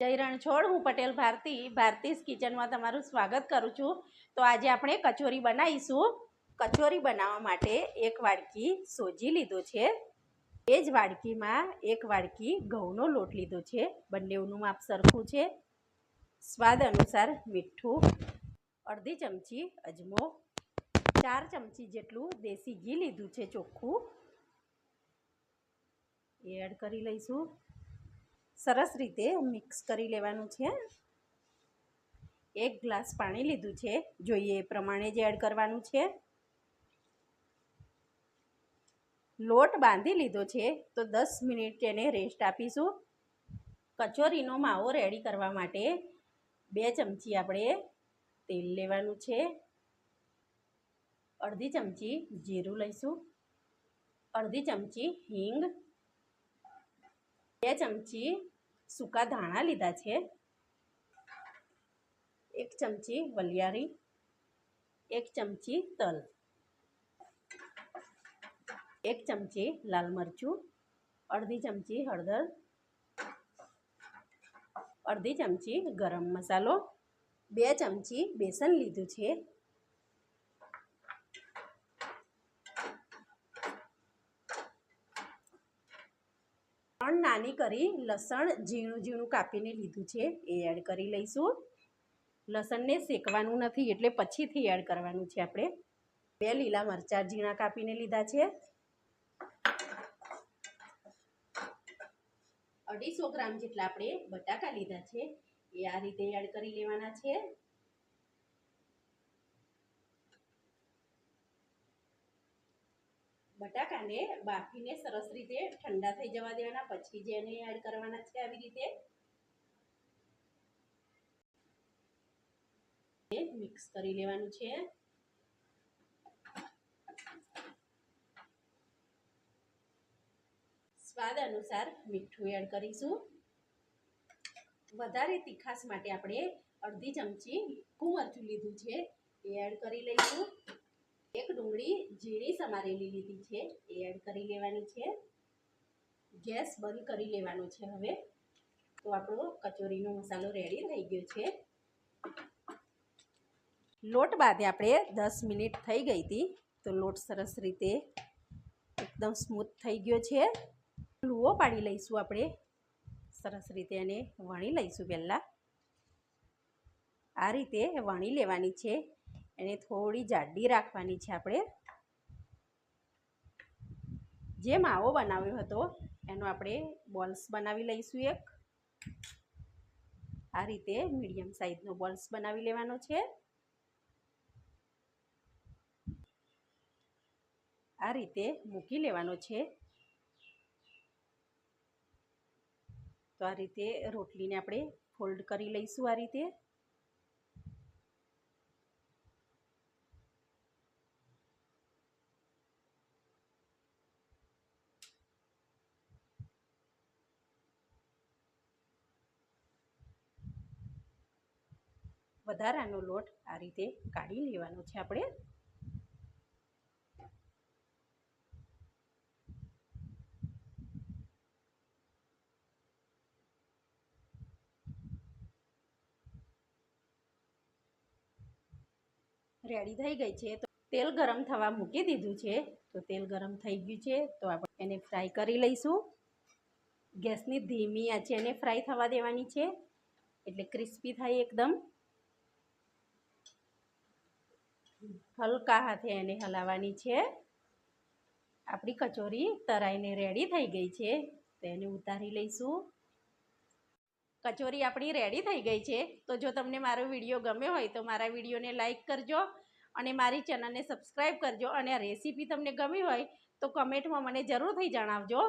જય રણછોડ હું પટેલ ભારતી, ભારતીસ કિચનમાં તમારું સ્વાગત કરું છું. તો આજે આપણે કચોરી બનાવીશું. કચોરી બનાવવા માટે એક વાડકી સોજી લીધો છે. એ જ વાડકીમાં એક વાડકી ઘઉંનો લોટ લીધો છે. બંનેનું માપ સરખું છે. સ્વાદ અનુસાર મીઠું, અડધી ચમચી અજમો, ચાર ચમચી જેટલું દેશી ઘી લીધું છે ચોખ્ખું. એ એડ કરી લઈશું. સરસ રીતે મિક્સ કરી લેવાનું છે. એક ગ્લાસ પાણી લીધું છે. જોઈએ એ પ્રમાણે જ એડ કરવાનું છે. લોટ બાંધી લીધો છે. તો દસ મિનિટ એને રેસ્ટ આપીશું. કચોરીનો માવો રેડી કરવા માટે બે ચમચી આપણે તેલ લેવાનું છે. અડધી ચમચી જીરું લઈશું. અડધી ચમચી હિંગ બે ચમચી સૂકા ધાણા લીધા છે. એક ચમચી વલિયારી, એક ચમચી તલ, એક ચમચી લાલ મરચું, અડધી ચમચી હળદર, અડધી ચમચી ગરમ મસાલો, બે ચમચી બેસન લીધું છે. ત્રણ નાની કરી લસણ ઝીણું ઝીણું કાપીને લીધું છે, એ એડ કરી લઈશું. લસણને શેકવાનું નથી, એટલે પછીથી એડ કરવાનું છે આપણે. બે લીલા મરચાં ઝીણા કાપીને લીધા છે. અઢીસો ગ્રામ જેટલા આપણે બટાકા લીધા છે, એ આ રીતે એડ કરી લેવાના છે. બટાકાને બાફીને સરસ રીતે ઠંડા થઈ જવા દેવાના. પછી જે એને એડ કરવાના છે આવી રીતે. મિક્સ કરી લેવાનું છે. સ્વાદ અનુસાર મીઠું એડ કરીશું. વધારે તીખાસ માટે આપણે અડધી ચમચી મરચું લીધું છે. એ એડ કરી લઈશું. ઝીણી સમારેલી લીધી છે, એ એડ કરી લેવાની છે. ગેસ બંધ કરી લેવાનો છે હવે. તો આપણો કચોરીનો મસાલો રેડી થઈ ગયો છે. લોટ બાદ આપણે દસ મિનિટ થઈ ગઈ હતી, તો લોટ સરસ રીતે એકદમ સ્મૂથ થઈ ગયો છે. લુઓ પાડી લઈશું આપણે. સરસ રીતે એને વણી લઈશું પહેલાં. આ રીતે વણી લેવાની છે. એને થોડી જાડી રાખવાની છે આપણે. જે માવો બનાવ્યો હતો, એનો આપણે બોલ્સ બનાવી લઈશું એક. આ રીતે મીડિયમ સાઈઝનો બોલ્સ બનાવી લેવાનો છે. આ રીતે મૂકી લેવાનો છે. તો આ રીતે રોટલીને આપણે ફોલ્ડ કરી લઈશું આ રીતે. વધારાનો લોટ આ રીતે કાઢી લેવાનો છે આપણે. રેડી થઈ ગઈ છે. તો તેલ ગરમ થવા મૂકી દીધું છે. તો તેલ ગરમ થઈ ગયું છે. તો આપણે એને ફ્રાય કરી લઈશું. ગેસની ધીમી આંચે એને ફ્રાય થવા દેવાની છે. એટલે ક્રિસ્પી થાય એકદમ. હલકા હાથે એને હલાવવાની છે. આપણી કચોરી તરાઈને રેડી થઈ ગઈ છે. તો એને ઉતારી લઈશું. કચોરી આપણી રેડી થઈ ગઈ છે. તો જો તમને મારો વીડિયો ગમ્યો હોય તો મારા વિડીયોને લાઇક કરજો અને મારી ચેનલને સબસ્ક્રાઈબ કરજો. અને આ રેસીપી તમને ગમી હોય તો કમેન્ટમાં મને જરૂરથી જણાવજો.